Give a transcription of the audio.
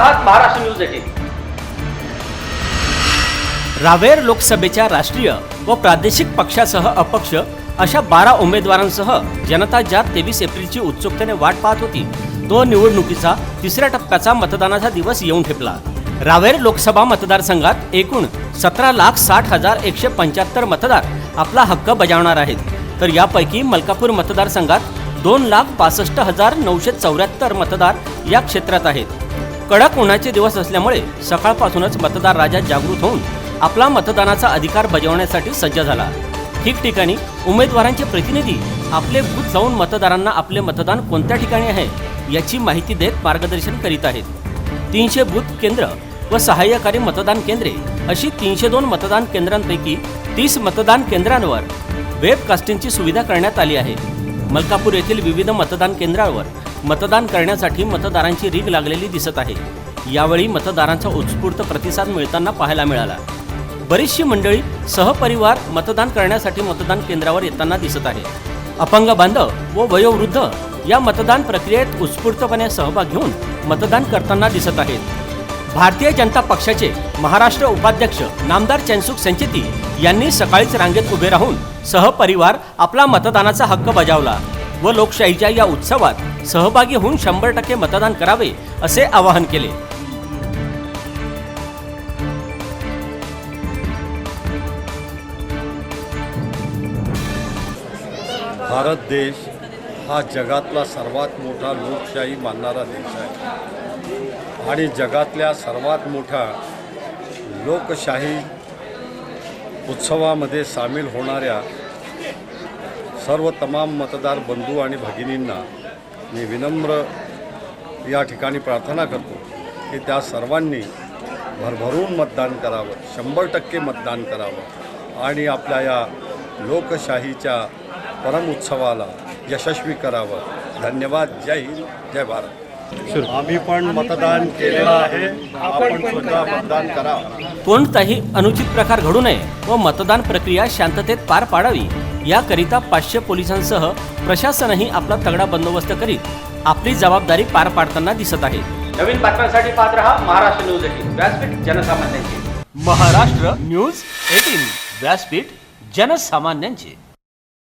Maharashtra news eighteen Raver लोकसभेच्या राष्ट्रीय व प्रादेशिक पक्षासह अपक्ष अशा बारा उमेदवारांसह जनता ज्या तेवीस एप्रिलची उत्सुकतेने वाट पाहत होती तो निवडणुकीचा तिसऱ्या टप्प्याचा मतदानाचा दिवस येऊन ठेपला. रावेर लोकसभा मतदारसंघात एकूण सतरा लाख साठ हजार एकशे पंच्याहत्तर मतदार आपला हक्क बजावणार आहेत. तर यापैकी मलकापूर मतदारसंघात दोन लाख पासष्ट हजार नऊशे चौऱ्याहत्तर मतदार या क्षेत्रात आहेत. कडक उन्हाचे दिवस असल्यामुळे सकाळपासूनच मतदार राजा जागृत होऊन आपला मतदानाचा अधिकार बजावण्यासाठी सज्ज झाला. ठिकठिकाणी उमेदवारांचे प्रतिनिधी आपले बूथ जाऊन मतदारांना आपले मतदान कोणत्या ठिकाणी आहे याची माहिती देत मार्गदर्शन करीत आहेत. तीनशे बूथ केंद्र व सहाय्यकारी मतदान केंद्रे अशी तीनशे दोन मतदान केंद्रांपैकी तीस मतदान केंद्रांवर वेबकास्टिंगची सुविधा करण्यात आली आहे. मलकापूर येथील विविध मतदान केंद्रावर मतदान करण्यासाठी मतदारांची रीग लागलेली दिसत आहे. यावेळी मतदारांचा उत्स्फूर्त प्रतिसाद मिळताना पाहायला मिळाला. बरीचशी मंडळी सहपरिवार मतदान करण्यासाठी मतदान केंद्रावर येताना दिसत आहे. अपंग बांधव व वयोवृद्ध या मतदान प्रक्रियेत उत्स्फूर्तपणे सहभाग घेऊन मतदान करताना दिसत आहेत. भारतीय जनता पक्षाचे महाराष्ट्र उपाध्यक्ष नामदार चैनसुख संचेती यांनी सकाळीच रांगेत उभे राहून सहपरिवार आपला मतदानाचा हक्क बजावला. व लोकशाहीच्या या उत्सवात सहभागी होऊन शंभर टक्के मतदान करावे असे आवाहन केले. भारत देश हा जगातला सर्वात मोठा लोकशाही मानणारा देश आहे. आणि जगातल्या सर्वात मोठ्या लोकशाही उत्सवामध्ये सामील होणाऱ्या सर्व तमाम मतदार बंधू आणि भगिनींना मी विनम्र या ठिकाणी प्रार्थना करतो की त्या सर्वांनी भरभरून मतदान करावं शंभर टक्के मतदान करावं आणि आपल्या या लोकशाहीच्या परम उत्सवाला यशस्वी करावं. धन्यवाद. जय हिंद. जय भारत. आम्ही पण मतदान केलेलं आहे. आपण सुद्धा मतदान करा. कोणताही अनुचित प्रकार घडू नये व मतदान प्रक्रिया शांततेत पार पाडावी. याकरिता पाचशे पोलिसांसह प्रशासनही आपला तगडा बंदोबस्त करीत आपली जबाबदारी पार पाडताना दिसत आहे. नवीन बातम्यांसाठी पाहत रहा महाराष्ट्र न्यूज एटीन. व्यासपीठ जनसामान्यांची. Maharashtra news eighteen. व्यासपीठ जनसामान्यांचे.